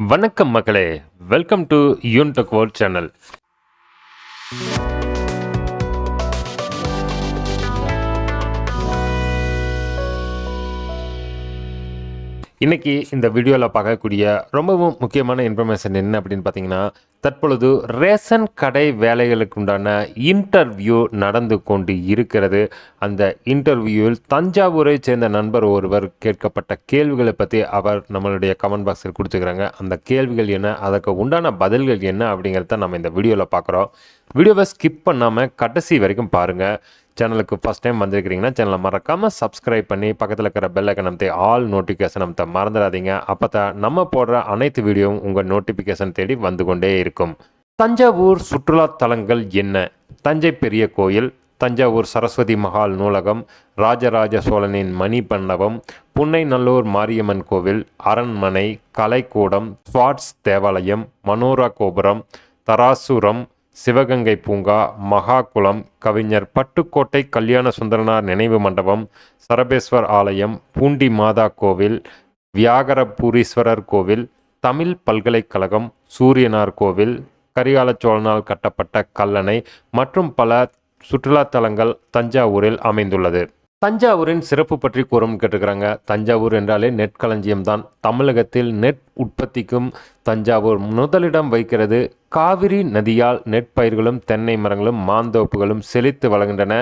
வணக்கம் மக்களே. Welcome to யூன்டெக் வேர்ல்ட் சேனல் இன்னைக்கு இந்த வீடியோவில் பார்க்கக்கூடிய ரொம்பவும் முக்கியமான இன்ஃபர்மேஷன் என்ன அப்படின்னு பார்த்தீங்கன்னா தற்பொழுது ரேஷன் கடை வேலைகளுக்கு உண்டான இன்டர்வியூ நடந்து கொண்டு இருக்கிறது. அந்த இன்டர்வியூவில் தஞ்சாவூரை சேர்ந்த நண்பர் ஒருவர் கேட்கப்பட்ட கேள்விகளை பற்றி அவர் நம்மளுடைய கமெண்ட் பாக்ஸில் கொடுத்துக்கிறாங்க. அந்த கேள்விகள் என்ன அதற்கு உண்டான பதில்கள் என்ன அப்படிங்கிறத நம்ம இந்த வீடியோவில் பார்க்குறோம். வீடியோவை ஸ்கிப் பண்ணாமல் கடைசி வரைக்கும் பாருங்கள் சேனலுக்கு ஃபஸ்ட் டைம் வந்திருக்கிறீங்கன்னா சேனலை மறக்காமல் சப்ஸ்கிரைப் பண்ணி பக்கத்தில் இருக்கிற பெல் ஐக்கன் அமைத்து ஆல் நோட்டிஃபிகேஷன் அமைத்த மறந்துடாதீங்க. அப்போ தான் நம்ம போடுற அனைத்து வீடியோவும் உங்கள் நோட்டிஃபிகேஷன் தேடி வந்து கொண்டே இருக்கும். தஞ்சாவூர் சுற்றுலா தலங்கள் என்ன? தஞ்சை பெரிய கோயில் தஞ்சாவூர் சரஸ்வதி மகால் நூலகம் ராஜராஜ சோழனின் மணி மண்டபம் புன்னைநல்லூர் மாரியம்மன் கோவில் அரண்மனை கலைக்கூடம் ஸ்வாட்ஸ் தேவாலயம் மனோரா கோபுரம் தராசுரம் சிவகங்கை பூங்கா மகாகுளம் கவிஞர் பட்டுக்கோட்டை கல்யாண சுந்தரனார் நினைவு மண்டபம் சரபேஸ்வர் ஆலயம் பூண்டி மாதா கோவில் வியாகரபூரீஸ்வரர் கோவில் தமிழ் பல்கலைக்கழகம் சூரியனார் கோவில் கரிகால சோழனால் கட்டப்பட்ட கல்லணை மற்றும் பல சுற்றுலாத்தலங்கள் தஞ்சாவூரில் அமைந்துள்ளது. தஞ்சாவூரின் சிறப்பு பற்றி கூறும் கேட்டுக்கிறாங்க. தஞ்சாவூர் என்றாலே நெற்களஞ்சியம் தான் தமிழகத்தில் நெட் உற்பத்திக்கும் தஞ்சாவூர் முதலிடம் வைக்கிறது காவிரி நதியால் நெற்பயிர்களும் தென்னை மரங்களும் மாந்தோப்புகளும் செழித்து வளர்கின்றன.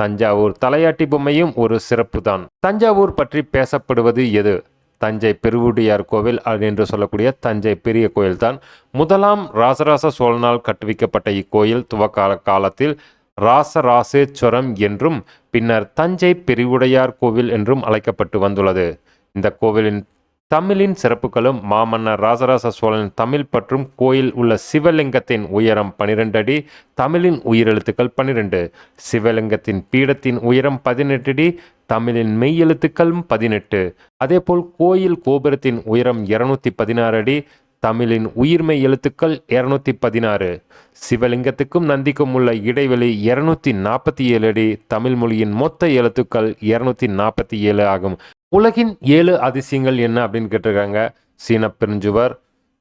தஞ்சாவூர் தலையாட்டி பொம்மையும் ஒரு சிறப்பு தான் தஞ்சாவூர் பற்றி பேசப்படுவது எது? தஞ்சை பெருவுடையார் கோவில் என்று சொல்லக்கூடிய தஞ்சை பெரிய கோயில்தான். முதலாம் ராசராச சோழனால் கட்டுவிக்கப்பட்ட இக்கோயில் துவக்கால காலத்தில் ராசராசேஸ்வரம் என்றும் பின்னர் தஞ்சை பெருவுடையார் கோவில் என்றும் அழைக்கப்பட்டு வந்துள்ளது. இந்த கோவிலின் தமிழின் சிறப்புகளும் மாமன்னர் ராசராச சோழன் தமிழ் பற்றும் கோயில் உள்ள சிவலிங்கத்தின் உயரம் பனிரெண்டு அடி தமிழின் உயிரெழுத்துக்கள் பனிரெண்டு. சிவலிங்கத்தின் பீடத்தின் உயரம் பதினெட்டு அடி தமிழின் மெய்யெழுத்துக்களும் பதினெட்டு. அதேபோல் கோயில் கோபுரத்தின் உயரம் இருநூத்தி பதினாறு அடி தமிழின் உயிர்மை எழுத்துக்கள் இருநூத்தி பதினாறு. சிவலிங்கத்துக்கும் நந்திக்கும் உள்ள இடைவெளி இருநூத்தி நாற்பத்தி ஏழு அடி தமிழ் மொழியின் மொத்த எழுத்துக்கள் இருநூத்தி நாற்பத்தி ஏழு ஆகும். உலகின் ஏழு அதிசயங்கள் என்ன அப்படின்னு கேட்டிருக்காங்க? சீன பெருஞ்சுவர்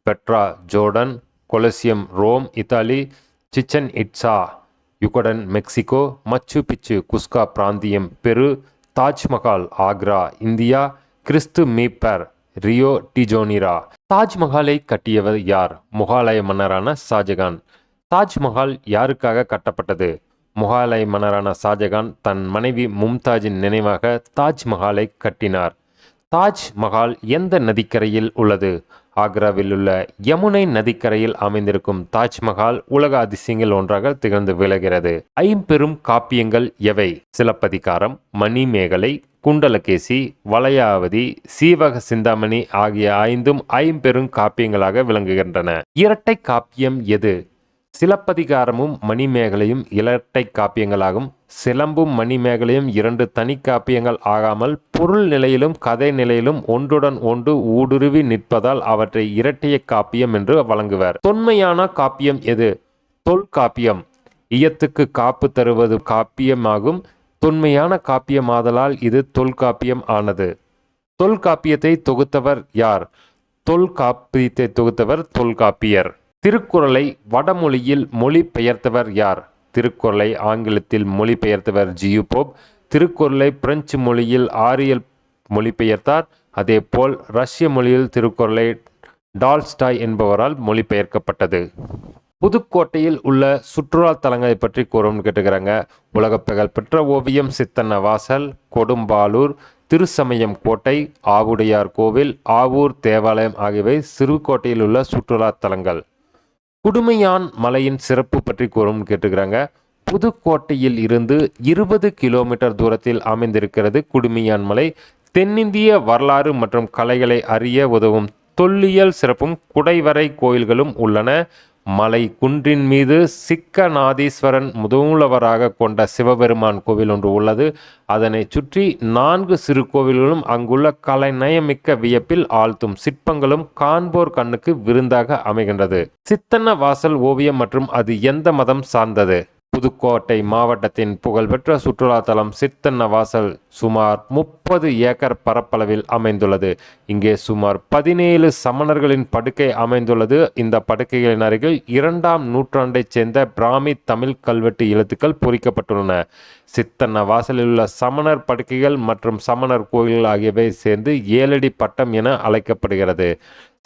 Petra Jordan Colosseum Rome Italy Chichen Itza Yucatan Mexico Machu Picchu Cusco பிராந்தியம் பெரு தாஜ்மஹால் ஆக்ரா இந்தியா கிறிஸ்து மீப்பர் ரியோ டிஜோனிரா தாஜ்மஹாலை கட்டியவர் யார்? முகாலய மன்னரான ஷாஜகான். தாஜ்மஹால் யாருக்காக கட்டப்பட்டது? முகாலய மன்னரான ஷாஜகான் தன் மனைவி மும்தாஜின் நினைவாக தாஜ்மஹாலை கட்டினார். தாஜ் மஹால் எந்த நதிக்கரையில் உள்ளது? ஆக்ராவில் உள்ள யமுனை நதிக்கரையில் அமைந்திருக்கும் தாஜ்மஹால் உலக அதிசயங்கள் ஒன்றாக திகழ்ந்து விளகிறது ஐம்பெரும் காப்பியங்கள் எவை? சிலப்பதிகாரம் மணிமேகலை குண்டலகேசி வளையாவதி சீவக சிந்தாமணி ஆகிய ஐந்தும் ஐம்பெரும் காப்பியங்களாக விளங்குகின்றன. இரட்டை காப்பியம் எது? சிலப்பதிகாரமும் மணிமேகலையும் இரட்டை காப்பியங்களாகும். சிலம்பும் மணிமேகலையும் இரண்டு தனி காப்பியங்கள் ஆகாமல் பொருள் நிலையிலும் கதை நிலையிலும் ஒன்றுடன் ஒன்று ஊடுருவி நிற்பதால் அவற்றை இரட்டைய காப்பியம் என்று வழங்குவர். தொன்மையான காப்பியம் எது? தொல்காப்பியம். இயத்துக்கு காப்பு தருவது காப்பியமாகும். தொன்மையான காப்பியமாதலால் இது தொல்காப்பியம் ஆனது. தொல்காப்பியத்தை தொகுத்தவர் யார்? தொல்காப்பியத்தை தொகுத்தவர் தொல்காப்பியர். திருக்குறளை வடமொழியில் மொழிபெயர்த்தவர் யார்? திருக்குறளை ஆங்கிலத்தில் மொழிபெயர்த்தவர் ஜியு போப். திருக்குறளை பிரெஞ்சு மொழியில் ஆரியல் மொழிபெயர்த்தார். அதேபோல் ரஷ்ய மொழியில் திருக்குறளை டால்ஸ்டாய் என்பவரால் மொழிபெயர்க்கப்பட்டது. புதுக்கோட்டையில் உள்ள சுற்றுலா தலங்களை பற்றி கூறும்னு கேட்டுக்கிறாங்க. உலகப்பெகல் பெற்ற ஓவியம் சித்தன்ன வாசல் கொடும்பாலூர் திருச்சமயம் கோட்டை ஆவுடையார் கோவில் ஆவூர் தேவாலயம் ஆகியவை சிறுகோட்டையில் உள்ள சுற்றுலா தலங்கள். குடுமையான் மலையின் சிறப்பு பற்றி கூறும் கேட்டுக்கிறாங்க. புதுக்கோட்டையில் இருந்து இருபது கிலோமீட்டர் தூரத்தில் அமைந்திருக்கிறது குடுமையான் மலை. தென்னிந்திய வரலாறு மற்றும் கலைகளை அறிய உதவும் தொல்லியல் சிறப்பும் குடைவரை கோயில்களும் உள்ளன. மலை குன்றின் மீது சிக்கநாதீஸ்வரன் முதலவராக கொண்ட சிவபெருமான் கோவில் ஒன்று உள்ளது. அதனை சுற்றி நான்கு சிறு கோவில்களும் அங்குள்ள கலைநயமிக்க வியப்பில் ஆழ்த்தும் சிற்பங்களும் காண்போர் கண்ணுக்கு விருந்தாக அமைகின்றது. சித்தன்ன வாசல் ஓவியம் மற்றும் அது எந்த மதம் சார்ந்தது? புதுக்கோட்டை மாவட்டத்தின் புகழ்பெற்ற சுற்றுலாத்தலம் சித்தன்னவாசல் சுமார் முப்பது ஏக்கர் பரப்பளவில் அமைந்துள்ளது. இங்கே சுமார் பதினேழு சமணர்களின் படுக்கை அமைந்துள்ளது. இந்த படுக்கைகளின் அருகில் இரண்டாம் நூற்றாண்டைச் சேர்ந்த பிராமி தமிழ் கல்வெட்டு எழுத்துக்கள் பொறிக்கப்பட்டுள்ளன. சித்தன்ன வாசலில் உள்ள சமணர் படுக்கைகள் மற்றும் சமணர் கோயில்கள் ஆகியவை சேர்ந்து ஏழடி பட்டம் என அழைக்கப்படுகிறது.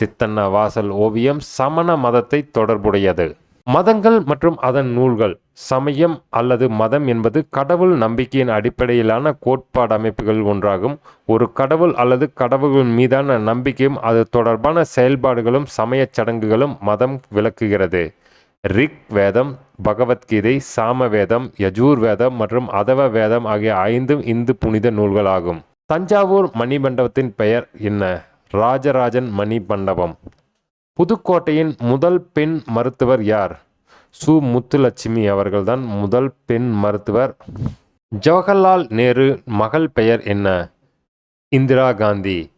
சித்தன்ன வாசல் ஓவியம் சமண மதத்தை தொடர்புடையது. மதங்கள் மற்றும் அதன் நூல்கள் சமயம் அல்லது மதம் என்பது கடவுள் நம்பிக்கையின் அடிப்படையிலான கோட்பாடு அமைப்புகள் ஒன்றாகும். ஒரு கடவுள் அல்லது கடவுள்கள் மீதான நம்பிக்கையும் அது தொடர்பான செயல்பாடுகளும் சமயச் சடங்குகளும் மதம் விளக்குகிறது. ரிக் வேதம் பகவத்கீதை சாம வேதம் யஜூர் வேதம் மற்றும் அதவ வேதம் ஆகிய ஐந்தும் இந்து புனித நூல்களாகும். தஞ்சாவூர் மணிமண்டபத்தின் பெயர் என்ன? ராஜராஜன் மணிமண்டபம். புதுக்கோட்டையின் முதல் பெண் மருத்துவர் யார்? சு முத்துலட்சுமி அவர்கள்தான் முதல் பெண் மருத்துவர். ஜவஹர்லால் நேரு மகள் பெயர் என்ன? இந்திரா காந்தி.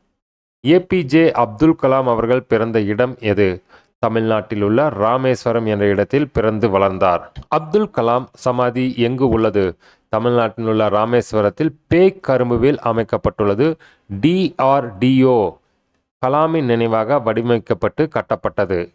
ஏபிஜே அப்துல் கலாம் அவர்கள் பிறந்த இடம் எது? தமிழ்நாட்டில் உள்ள ராமேஸ்வரம் என்ற இடத்தில் பிறந்து வளர்ந்தார். அப்துல் கலாம் சமாதி எங்கு உள்ளது? தமிழ்நாட்டில் உள்ள ராமேஸ்வரத்தில் பேய் கரும்புவில் அமைக்கப்பட்டுள்ளது. டிஆர்டிஓ கலாமின் நினைவாக வடிவமைக்கப்பட்டு கட்டப்பட்டது.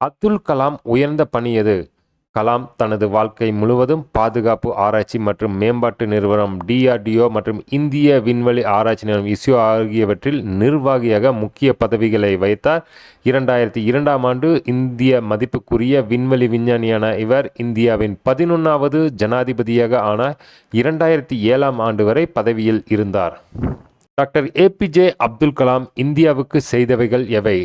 அப்துல் கலாம் உயர்ந்த பணி எது? கலாம் தனது வாழ்க்கை முழுவதும் பாதுகாப்பு ஆராய்ச்சி மற்றும் மேம்பாட்டு நிறுவனம் டிஆர்டிஓ மற்றும் இந்திய விண்வெளி ஆராய்ச்சி நிறுவனம் இஸ்ரோ ஆகியவற்றில் நிர்வாகியாக முக்கிய பதவிகளை வைத்தார் இரண்டாயிரத்தி இரண்டாம் ஆண்டு இந்திய மதிப்புக்குரிய விண்வெளி விஞ்ஞானியான இவர் இந்தியாவின் பதினொன்றாவது ஜனாதிபதியாக ஆன இரண்டாயிரத்தி ஏழாம் ஆண்டு வரை பதவியில் இருந்தார். டாக்டர் ஏபிஜே அப்துல் கலாம் இந்தியாவுக்கு செய்தவைகள் எவை?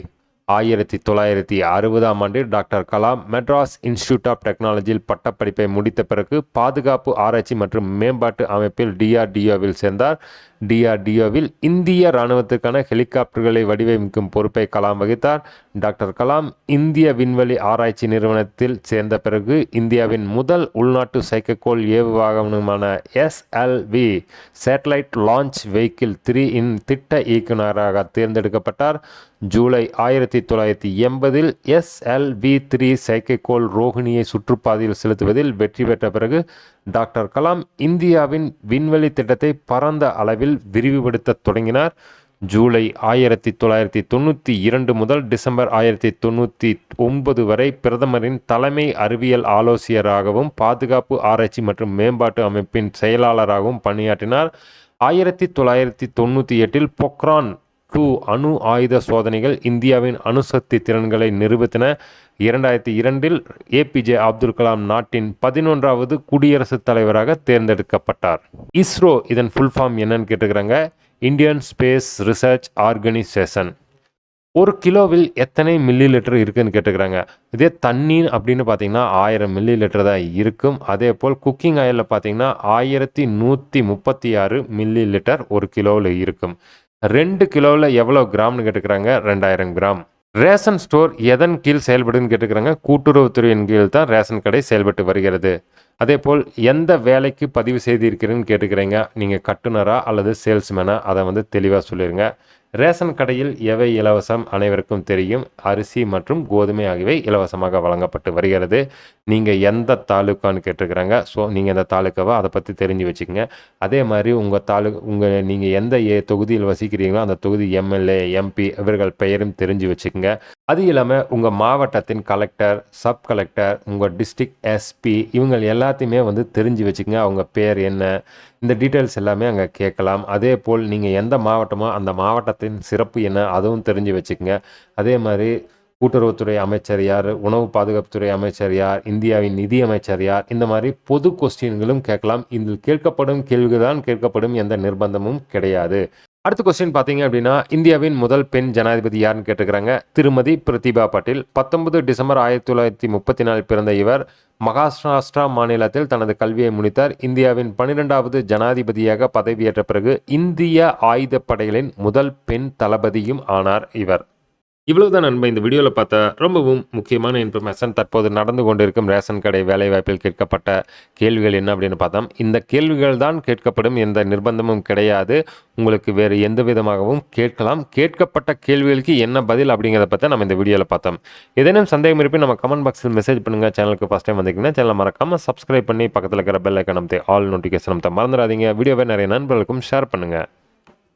ஆயிரத்தி தொள்ளாயிரத்தி அறுபதாம் ஆண்டில் doctor Kalam Madras institute of டெக்னாலஜியில் பட்டப்படிப்பை முடித்த பிறகு பாதுகாப்பு ஆராய்ச்சி மற்றும் மேம்பாட்டு அமைப்பில் டிஆர்டிஓவில் சேர்ந்தார். டிஆர்டிஓவில் இந்திய இராணுவத்திற்கான ஹெலிகாப்டர்களை வடிவமைக்கும் பொறுப்பை கலாம் வகித்தார். டாக்டர் கலாம் இந்திய விண்வெளி ஆராய்ச்சி நிறுவனத்தில் சேர்ந்த பிறகு இந்தியாவின் முதல் உள்நாட்டு செயற்கைக்கோள் ஏவுவாகனமான SLV satellite launch vehicle three இன் திட்ட இயக்குநராக தேர்ந்தெடுக்கப்பட்டார். ஜூலை ஆயிரத்தி தொள்ளாயிரத்தி எண்பதில் எஸ்எல்வி த்ரீ செயற்கைக்கோள் ரோஹிணியை சுற்றுப்பாதையில் செலுத்துவதில் வெற்றி பெற்ற பிறகு டாக்டர் கலாம் இந்தியாவின் விண்வெளி திட்டத்தை பரந்த அளவில் விரிவுபடுத்தத் தொடங்கினார். ஜூலை ஆயிரத்தி தொள்ளாயிரத்தி தொண்ணூற்றி இரண்டு முதல் டிசம்பர் ஆயிரத்தி தொண்ணூற்றி ஒன்பது வரை பிரதமரின் தலைமை அறிவியல் ஆலோசகராகவும் பாதுகாப்பு ஆராய்ச்சி மற்றும் மேம்பாட்டு அமைப்பின் செயலாளராகவும் பணியாற்றினார். ஆயிரத்தி தொள்ளாயிரத்தி தொண்ணூற்றி எட்டில் பொக்ரான் டூ அணு ஆயுத சோதனைகள் இந்தியாவின் அணுசக்தி திறன்களை நிரூபித்தன. இரண்டாயிரத்தி இரண்டில் ஏபிஜே அப்துல் கலாம் நாட்டின் பதினொன்றாவது குடியரசுத் தலைவராக தேர்ந்தெடுக்கப்பட்டார். இஸ்ரோ இதன் ஃபுல் ஃபார்ம் என்னன்னு கேட்டுக்கிறாங்க. இந்தியன் ஸ்பேஸ் ரிசர்ச் ஆர்கனைசேஷன் ஒரு கிலோவில் எத்தனை மில்லி லிட்டர் இருக்குன்னு கேட்டுக்கிறாங்க. இதே தண்ணீர் அப்படின்னு பார்த்தீங்கன்னா ஆயிரம் மில்லி லிட்டர் தான் இருக்கும். அதே போல் குக்கிங் ஆயிலில் பார்த்தீங்கன்னா ஆயிரத்தி நூற்றி முப்பத்தி ஆறு மில்லி லிட்டர் ஒரு கிலோவில் இருக்கும். ரெண்டு கிலோவில் எவ்வளோ கிராம்னு கேட்டுக்கிறாங்க? ரெண்டாயிரம் கிராம். ரேஷன் ஸ்டோர் எதன் கீழ் செயல்படுன்னு கேட்டுக்கிறாங்க? கூட்டுறவுத்துறையின் கீழ் தான் ரேஷன் கடை செயல்பட்டு வருகிறது. அதே போல் எந்த வேலைக்கு பதிவு செய்திருக்கிறேன்னு கேட்டுக்கிறீங்க? நீங்கள் கட்டுனரா அல்லது சேல்ஸ்மேனா? அதை வந்து தெளிவாக சொல்லிடுங்க ரேஷன் கடையில் எவை இலவசம் அனைவருக்கும் தெரியும்? அரிசி மற்றும் கோதுமை ஆகியவை இலவசமாக வழங்கப்பட்டு வருகிறது. நீங்கள் எந்த தாலுக்கான்னு கேட்டிருக்கிறாங்க. ஸோ நீங்கள் இந்த தாலுக்காவை? அதை பற்றி தெரிஞ்சு வச்சுக்கோங்க. அதே மாதிரி உங்கள் தாலு உங்கள் நீங்கள் எந்த ஏ தொகுதியில் வசிக்கிறீங்களோ அந்த தொகுதி எம்எல்ஏ எம்பி இவர்கள் பெயரும் தெரிஞ்சு வச்சுக்கோங்க. அது இல்லாமல் உங்கள் மாவட்டத்தின் கலெக்டர் சப் கலெக்டர் உங்கள் டிஸ்ட்ரிக்ட் எஸ்பி இவங்க எல்லாத்தையுமே வந்து தெரிஞ்சு வச்சுக்கோங்க. அவங்க பேர் என்ன இந்த டீட்டெயில்ஸ் எல்லாமே அங்கே கேட்கலாம். அதே போல் நீங்கள் எந்த மாவட்டமோ அந்த மாவட்டத்தின் சிறப்பு என்ன அதுவும் தெரிஞ்சு வச்சுக்கோங்க. அதே மாதிரி கூட்டுறவுத்துறை அமைச்சர் யார் உணவு பாதுகாப்புத்துறை அமைச்சர் யார் இந்தியாவின் நிதி அமைச்சர் யார் இந்த மாதிரி பொது கொஸ்டின்களும் கேட்கலாம். இதில் கேட்கப்படும் கேள்விதான் கேட்கப்படும் எந்த நிர்பந்தமும் கிடையாது. அடுத்த கொஸ்டின் பார்த்தீங்க அப்படின்னா இந்தியாவின் முதல் பெண் ஜனாதிபதி யாருன்னு கேட்டுக்கிறாங்க திருமதி பிரதிபா பாட்டீல். பத்தொன்பது டிசம்பர் ஆயிரத்தி தொள்ளாயிரத்தி முப்பத்தி நாலில் பிறந்த இவர் மகாராஷ்டிரா மாநிலத்தில் தனது கல்வியை முடித்தார். இந்தியாவின் பன்னிரெண்டாவது ஜனாதிபதியாக பதவியேற்ற பிறகு இந்திய ஆயுதப்படைகளின் முதல் பெண் தளபதியும் ஆனார் இவர். இவ்வளவுதான் நண்ப இந்த வீடியோவில் பார்த்த ரொம்பவும் முக்கியமான இன்ஃபர்மேஷன் தற்போது நடந்து கொண்டிருக்கும் ரேஷன் கடை வேலைவாய்ப்பில் கேட்கப்பட்ட கேள்விகள் என்ன அப்படின்னு பார்த்தோம். இந்த கேள்விகள் தான் கேட்கப்படும் எந்த நிர்பந்தமும் கிடையாது. உங்களுக்கு வேறு எந்த விதமாகவும் கேட்கலாம். கேட்கப்பட்ட கேள்விகளுக்கு என்ன பதில் அப்படிங்கிறத பற்றி நம்ம இந்த வீடியோவில் பார்த்தோம். ஏதேனும் சந்தேகம் இருப்பின் நம்ம கமெண்ட் பாக்ஸில் மெசேஜ் பண்ணுங்கள் சேனலுக்கு ஃபஸ்ட் டைம் வந்தீங்கன்னா சேனலை மறக்காமல் சப்ஸ்கிரைப் பண்ணி பக்கத்தில் இருக்கிற பெல் ஐக்கன் ஆல் நோட்டிஃபிகேஷன் அமைத்த மறந்துடாதீங்க. வீடியோவை நிறைய நண்பர்களுக்கும் ஷேர் பண்ணுங்கள்